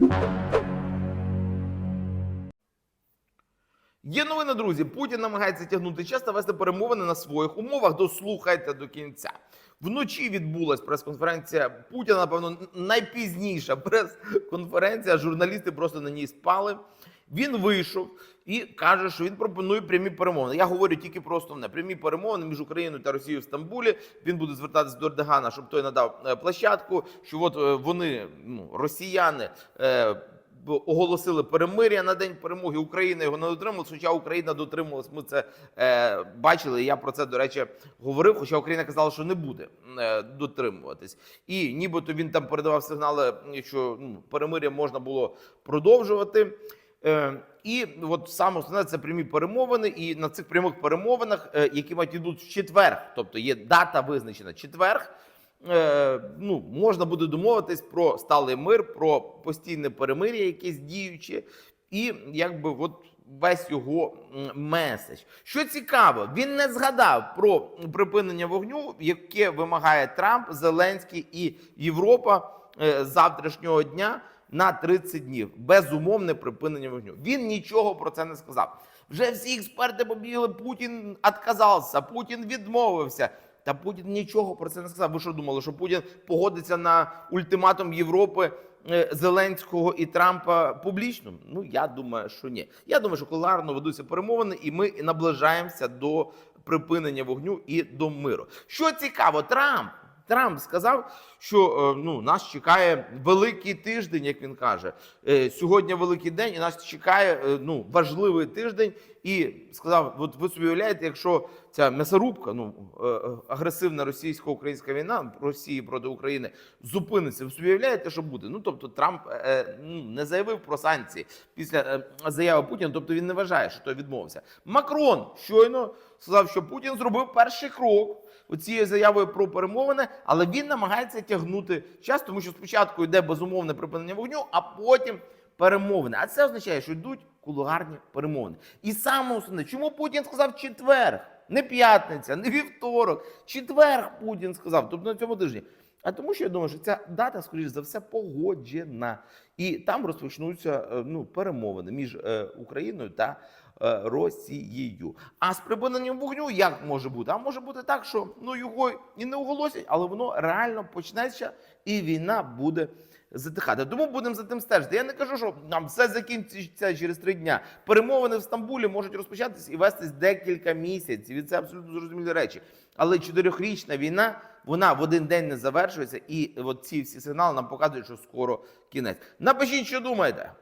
Música Є новина, друзі. Путін намагається тягнути час та вести перемовини на своїх умовах. Дослухайте до кінця. Вночі відбулась прес-конференція Путіна. Напевно, найпізніша прес-конференція. Журналісти просто на ній спали. Він вийшов і каже, що він пропонує прямі перемовини. Я говорю тільки про основне прямі перемовини між Україною та Росією в Стамбулі. Він буде звертатися до Ердогана, щоб той надав е, площадку. Що от е, вони, ну росіяни. Оголосили перемир'я на день перемоги. Україна його не дотрималась, хоча Україна дотрималась. Ми це е, бачили. Я про це до речі говорив. Хоча Україна казала, що не буде е, дотримуватись, і нібито він там передавав сигнали, що ну, перемир'я можна було продовжувати. Е, і от саме основне це прямі перемовини. І на цих прямих перемовинах, е, які мають йдуть в четвер, тобто є дата визначена четверг. Е, ну, можна буде домовитись про сталий мир, про постійне перемир'я, якесь діюче, і якби от весь його меседж. Що цікаво, він не згадав про припинення вогню, яке вимагає Трамп, Зеленський і Європа е, з завтрашнього дня на 30 днів. Безумовне припинення вогню. Він нічого про це не сказав. Вже всі експерти побігли. Путін відказався, Путін відмовився. Та Путін нічого про це не сказав. Ви що думали, що Путін погодиться на ультиматум Європи е, Зеленського і Трампа публічно? Ну я думаю, що ні. Я думаю, що кулуарно ведуться перемовини, і ми наближаємося до припинення вогню і до миру. Що цікаво, Трамп. Трамп сказав, що е, ну нас чекає великий тиждень, як він каже. Е, Сьогодні великий день, і нас чекає ну важливий тиждень. І сказав: от ви собі уявляєте, якщо ця м'ясорубка, ну е, е, агресивна російсько-українська війна Росії проти України зупиниться. Ви уявляєте, що буде? Ну тобто Трамп е, ну, не заявив про санкції після заяви Путіна. Тобто він не вважає, що той відмовився. Макрон щойно сказав, що Путін зробив перший крок оцією заявою про перемовини, але він намагається тягнути час, тому що спочатку йде безумовне припинення вогню, а потім перемовини. А це означає, що йдуть кулуарні перемовини. І саме основне, чому Путін сказав четверг, не п'ятниця, не вівторок, четверг Путін сказав, тобто на цьому тижні. А тому, що я думаю, що ця дата, скоріш за все, погоджена, і там розпочнуться е, ну, перемовини між е, Україною та е, Росією. А з припиненням вогню як може бути? А може бути так, що ну його і не оголосять, але воно реально почнеться, і війна буде затихати. Тому будемо за тим стежити. Я не кажу, що нам все закінчиться через три дня. Перемовини в Стамбулі можуть розпочатись і вестись декілька місяців. І це абсолютно зрозумілі речі. Але чотирьохрічна війна. Вона в один день не завершується, і от ці всі сигнали нам показують, що скоро кінець. Напишіть, що думаєте.